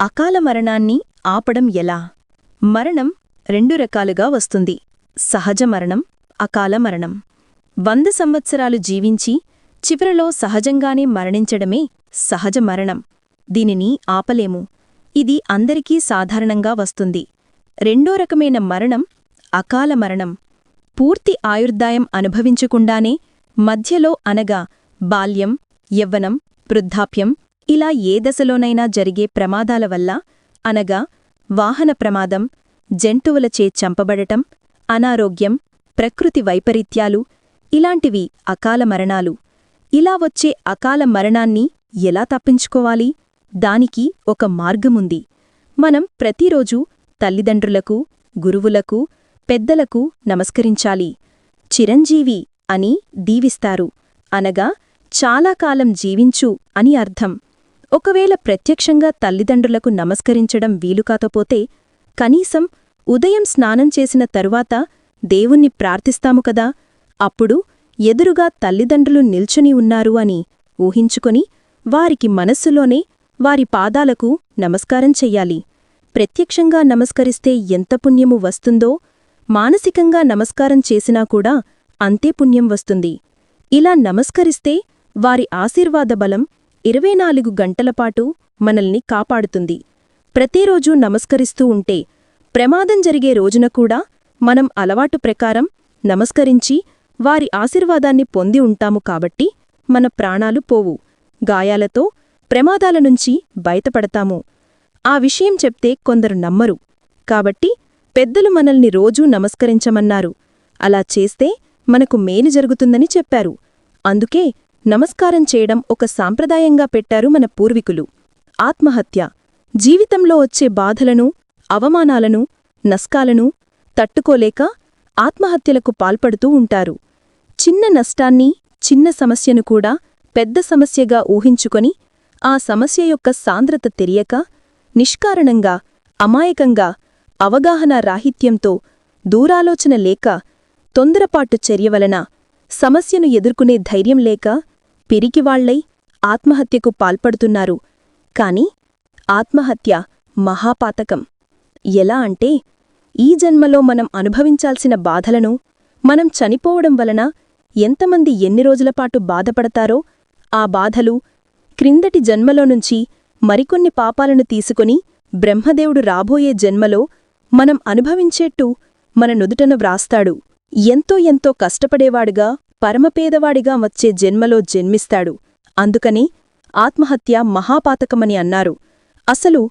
అకాల మరణాన్ని ఆపడం ఎలా? మరణం రెండు రకాలుగా వస్తుంది. సహజ మరణం అకాల మరణం. వంద సంవత్సరాలు జీవించి చివరలో సహజంగానే మరణించడమే సహజ మరణం. దీనిని ఆపలేము. ఇది అందరికీ సాధారణంగా వస్తుంది. రెండో రకమైన మరణం అకాల మరణం. పూర్తి ఆయుర్దాయం అనుభవించకుండానే మధ్యలో అనగా బాల్యం యవ్వనం వృద్ధాప్యం ఇలా ఏ దశలోనైనా జరిగే ప్రమాదాల వల్ల అనగా వాహన ప్రమాదం జంతువులచే చంపబడటం అనారోగ్యం ప్రకృతి వైపరీత్యాలు ఇలాంటివి అకాల మరణాలు. ఇలా వచ్చే అకాల మరణాన్ని ఎలా తప్పించుకోవాలి? దానికి ఒక మార్గముంది. మనం ప్రతిరోజూ తల్లిదండ్రులకు గురువులకు పెద్దలకు నమస్కరించాలి. చిరంజీవి అని దీవిస్తారు. అనగా చాలా కాలం జీవించు అని అర్థం. ఒకవేళ ప్రత్యక్షంగా తల్లిదండ్రులకు నమస్కరించడం వీలుకాకపోతే కనీసం ఉదయం స్నానం చేసిన తరువాత దేవుణ్ణి ప్రార్థిస్తాము కదా అప్పుడు ఎదురుగా తల్లిదండ్రులు నిల్చుని ఉన్నారు అని ఊహించుకొని వారికి మనస్సులోనే వారి పాదాలకు నమస్కారం చెయ్యాలి. ప్రత్యక్షంగా నమస్కరిస్తే ఎంత పుణ్యము వస్తుందో మానసికంగా నమస్కారం చేసినా కూడా అంతే పుణ్యం వస్తుంది. ఇలా నమస్కరిస్తే వారి ఆశీర్వాద బలం ఇరవై నాలుగు గంటలపాటు మనల్ని కాపాడుతుంది. ప్రతిరోజూ నమస్కరిస్తూ ఉంటే ప్రమాదం జరిగే రోజున కూడా మనం అలవాటు ప్రకారం నమస్కరించి వారి ఆశీర్వాదాన్ని పొంది ఉంటాము కాబట్టి మన ప్రాణాలు పోవు. గాయాలతో ప్రమాదాల నుంచి బయటపడతాము. ఆ విషయం చెప్తే కొందరు నమ్మరు. కాబట్టి పెద్దలు మనల్ని రోజూ నమస్కరించమన్నారు. అలా చేస్తే మనకు మేలు జరుగుతుందని చెప్పారు. అందుకే నమస్కారం చేయడం ఒక సాంప్రదాయంగా పెట్టారు మన పూర్వీకులు. ఆత్మహత్య జీవితంలో వచ్చే బాధలను అవమానాలను నష్టాలను తట్టుకోలేక ఆత్మహత్యలకు పాల్పడుతూ ఉంటారు. చిన్న నష్టాన్ని చిన్న సమస్యను కూడా పెద్ద సమస్యగా ఊహించుకొని ఆ సమస్య యొక్క సాంద్రత తెలియక నిష్కారణంగా అమాయకంగా అవగాహన రాహిత్యంతో దూరాలోచన లేక తొందరపాటు చర్య వలన సమస్యను ఎదుర్కొనే ధైర్యం లేక పిరికివాళ్ళై ఆత్మహత్యకు పాల్పడుతున్నారు. కాని ఆత్మహత్య మహాపాతకం. ఎలా అంటే ఈ జన్మలో మనం అనుభవించాల్సిన బాధలను మనం చనిపోవడం వలన ఎంతమంది ఎన్ని రోజులపాటు బాధపడతారో ఆ బాధలు క్రిందటి జన్మలో నుంచి మరికొన్ని పాపాలను తీసుకుని బ్రహ్మదేవుడు రాబోయే జన్మలో మనం అనుభవించేట్టు మన నుదుటను వ్రాస్తాడు. ఎంతో ఎంతో కష్టపడేవాడుగా పరమపేదవాడిగా వచ్చే జన్మలో జన్మిస్తాడు. అందుకని ఆత్మహత్య మహాపాతకమని అన్నారు. అసలు